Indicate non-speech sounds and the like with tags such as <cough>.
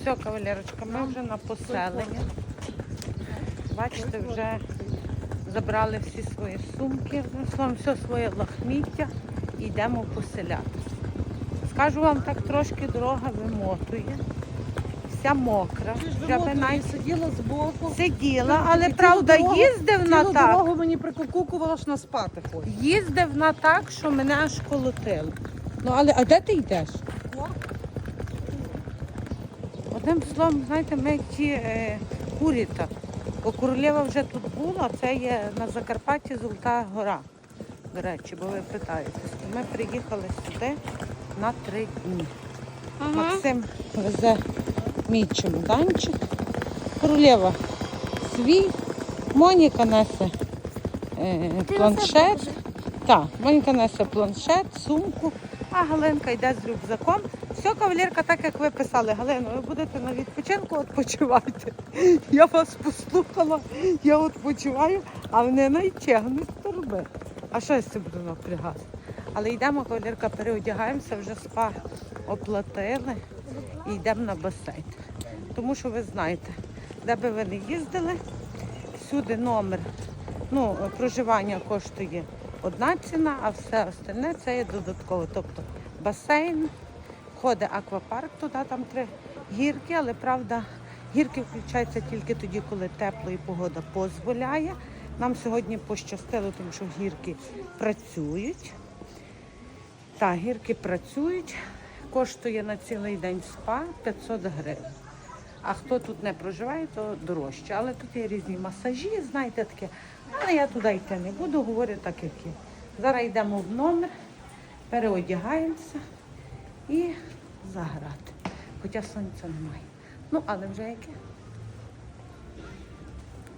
Все, кавалерочка, ми вже на поселенні. Бачите, вже забрали всі свої сумки, словом, все своє лахміття і йдемо поселятися. Скажу вам так, трошки дорога вимотує, вся мокра. Вже би навіть сиділа збоку. сиділа, але цілу правда дорогу- їздив на Цілу так. дорогу мені прикукувала, що на спати хоче. Їздив на так, що мене аж колотило. Ну але а де ти йдеш? Одним словом, знаєте, ми як ті е, куріта. Бо королева вже тут була, це є на Закарпатті Золота гора. До речі, бо ви питаєтесь. Ми приїхали сюди на три дні. Максим везе мій чемоданчик. Королева свій, Моніка несе е, планшет. Так, Моніка несе планшет, сумку, а Галинка йде з рюкзаком. Все, кавалерка, так як ви писали, Галина, ви будете на відпочинку, відпочивайте. <laughs> Я вас послухала, я відпочиваю, а вони найтягнуть торби. А що я цим буду напрягати? Але йдемо, кавалерка, переодягаємося, вже спа оплатили і йдемо на басейн. Тому що ви знаєте, де би ви не їздили, всюди номер ну, проживання коштує одна ціна, а все остальне це є додатково. Тобто басейн, входить аквапарк, туди там три гірки, але правда, гірки включаються тільки тоді, коли тепло і погода дозволяє. Нам сьогодні пощастило, тому що гірки працюють. Так, гірки працюють. Коштує на цілий день спа 500 гривень. А хто тут не проживає, то дорожче. Але тут є різні масажі, знаєте таке. Але я туди йти не буду, говорю так, як є. Зараз йдемо в номер, переодягаємося і заграти. Хоча сонця немає. Ну, але вже яке?